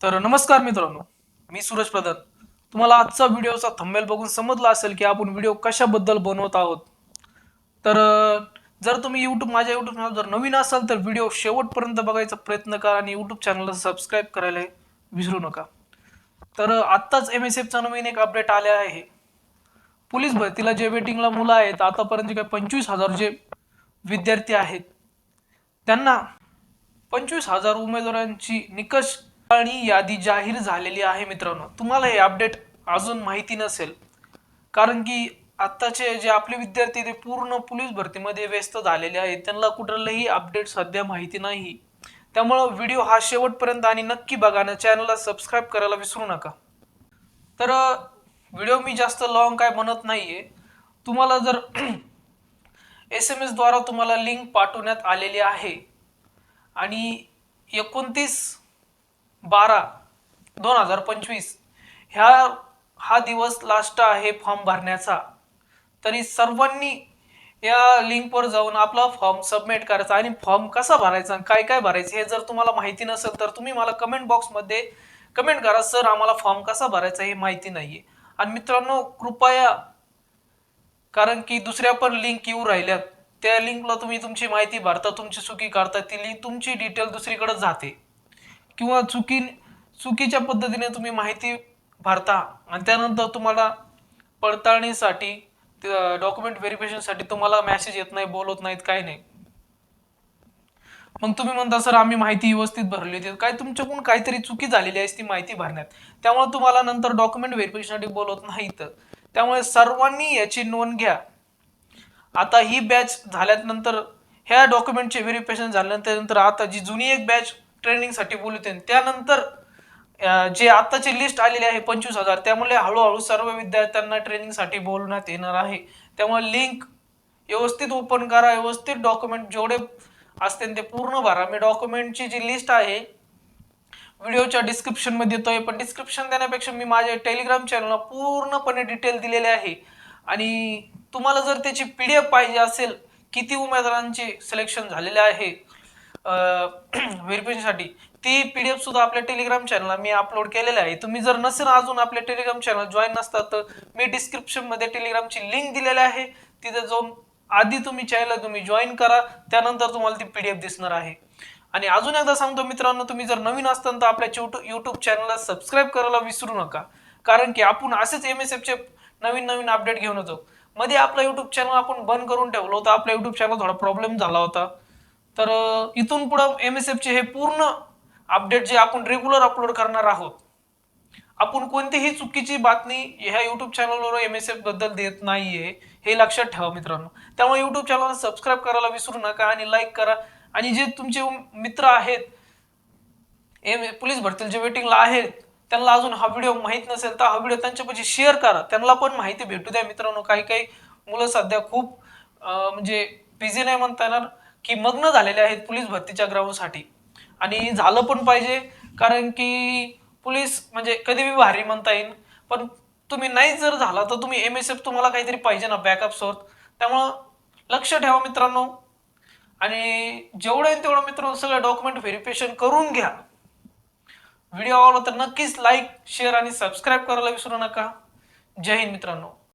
तर नमस्कार मित्रांनो मी सूरज प्रधान. तुम्हाला आजचा व्हिडिओचा थंबेल बघून समजला असेल की आपण व्हिडिओ कशाबद्दल बनवत आहोत. तर जर तुम्ही यूट्यूब माझ्या यूट्यूब चॅनल जर नवीन असाल तर व्हिडिओ शेवटपर्यंत बघायचा प्रयत्न करा आणि यूट्यूब चॅनलला सबस्क्राईब करायला विसरू नका. तर आत्ताच एम एस एफचा नवीन एक अपडेट आले आहे. पोलीस भरतीला जे वेटिंगला मुलं आहेत आतापर्यंत काय काही पंचवीस हजार जे विद्यार्थी आहेत त्यांना पंचवीस हजार उमेदवारांची निकष यादी जाहीर झालेली आहे मित्रांनो. तुम्हाला हे अपडेट अजून माहिती नसेल कारण की आत्ताचे जे आपले विद्यार्थी ते पूर्ण पोलीस भरतीमध्ये व्यस्त झालेले आहेत. त्यांना कुठलंही अपडेट सध्या माहिती नाही. त्यामुळं व्हिडिओ हा शेवटपर्यंत आणि नक्की बघा ना. चॅनलला सबस्क्राईब करायला विसरू नका. तर व्हिडिओ मी जास्त लॉंग काय बनत नाहीये. तुम्हाला जर एस एम एसद्वारा तुम्हाला लिंक पाठवण्यात आलेली आहे. आणि एकोणतीस बारा दोन हजार पंचवीस. ह्या हा दिवस लास्ट आहे फॉर्म भरण्याचा. तरी सर्वांनी या लिंकवर जाऊन आपला फॉर्म सबमिट करायचा आणि फॉर्म कसा भरायचा आणि काय काय भरायचं हे जर तुम्हाला माहिती नसेल तर तुम्ही मला कमेंट बॉक्समध्ये कमेंट करा सर आम्हाला फॉर्म कसा भरायचा हे माहिती नाही आहे आणि मित्रांनो कृपया कारण की दुसऱ्या पण लिंक येऊ राहिल्यात. त्या लिंकला तुम्ही तुमची माहिती भरता तुमची चुकी करता ती लिंक तुमची डिटेल दुसरीकडे जाते. किंवा चुकी चुकीच्या पद्धतीने तुम्ही माहिती भरता आणि त्यानंतर तुम्हाला पडताळणीसाठी डॉक्युमेंट व्हेरिफिकेशनसाठी तुम्हाला मेसेज येत नाही बोलत नाहीत काही नाही. मग तुम्ही म्हणता सर आम्ही माहिती व्यवस्थित भरली होती. काय तुमच्याकडून काहीतरी चुकी झालेली आहे ती माहिती भरण्यात. त्यामुळे तुम्हाला नंतर डॉक्युमेंट व्हेरिफिकेशनसाठी बोलत नाहीत. त्यामुळे सर्वांनी याची नोंद घ्या. आता ही बॅच झाल्यानंतर ह्या डॉक्युमेंटचे व्हेरिफिकेशन झाल्यानंतर आता जी जुनी एक बॅच ट्रेनिंगसाठी बोलवते त्यानंतर जे आत्ताची लिस्ट आलेली आहे पंचवीस हजार त्यामुळे हळूहळू सर्व विद्यार्थ्यांना ट्रेनिंगसाठी बोलवण्यात येणार आहे. त्यामुळे लिंक व्यवस्थित ओपन करा व्यवस्थित डॉक्युमेंट जेवढे असतील ते पूर्ण भरा. मी डॉक्युमेंटची जी लिस्ट आहे व्हिडिओच्या डिस्क्रिप्शनमध्ये मध्ये आहे पण डिस्क्रिप्शन देण्यापेक्षा मी माझ्या टेलिग्राम चॅनलला पूर्णपणे डिटेल दिलेले आहे. आणि तुम्हाला जर त्याची पी डी एफ पाहिजे असेल किती उमेदवारांचे सिलेक्शन झालेले आहे व्हेरिफिकेशनसाठी. ती पी डी एफ सुद्धा आपल्या टेलिग्राम चॅनलला मी अपलोड केलेली आहे. तुम्ही जर नसेल अजून आपल्या टेलिग्राम चॅनल जॉईन नसतात तर मी डिस्क्रिप्शनमध्ये टेलिग्रामची लिंक दिलेली आहे. तिथे जाऊन आधी तुम्ही चॅनल तुम्ही जॉईन करा. त्यानंतर तुम्हाला ती पी डी एफ दिसणार आहे. आणि अजून एकदा सांगतो मित्रांनो तुम्ही जर नवीन असताल तर आपल्या यूट्यूब चॅनलला सबस्क्राईब करायला विसरू नका. कारण की आपण असेच एम एस चे नवीन नवीन अपडेट घेऊन येतो. मध्ये आपला यूट्यूब चॅनल आपण बंद करून ठेवलं होतं. आपल्या यूट्यूब चॅनल थोडा प्रॉब्लेम झाला होता. तर इथून पुढं एम एस एफचे हे पूर्ण अपडेट जे आपण रेग्युलर अपलोड करणार आहोत आपण कोणतीही चुकीची बातमी ह्या यूट्यूब चॅनलवर एम एस एफबद्दल देत नाहीये हे लक्षात ठेवा मित्रांनो. त्यामुळे यूट्यूब चॅनलला सबस्क्राईब करायला विसरू नका आणि लाईक करा. आणि जे तुमचे मित्र आहेत एम पोलीस भरतील जे वेटिंगला आहेत त्यांना अजून हा व्हिडिओ माहीत नसेल तर हा व्हिडिओ त्यांच्यापाशी शेअर करा. त्यांना पण माहिती भेटू द्या मित्रांनो. काही काही मुलं सध्या खूप म्हणजे बिझी नाही म्हणता येणार. की मग्न झालेले आहेत पोलीस भरतीच्या ग्राउंडसाठी. आणि झालं पण पाहिजे कारण की पोलीस म्हणजे कधी बी भारी म्हणता येईल पण तुम्ही नाही जर झाला तर तुम्ही एम एस एफ तुम्हाला काहीतरी पाहिजे ना बॅकअप सोर्स त्यामुळं लक्ष ठेवा मित्रांनो. आणि जेवढं येईल तेवढं मित्रांनो सगळं डॉक्युमेंट व्हेरिफिकेशन करून घ्या. व्हिडिओ आवडला तर नक्कीच लाईक शेअर आणि सबस्क्राईब करायला विसरू नका. जय हिंद मित्रांनो.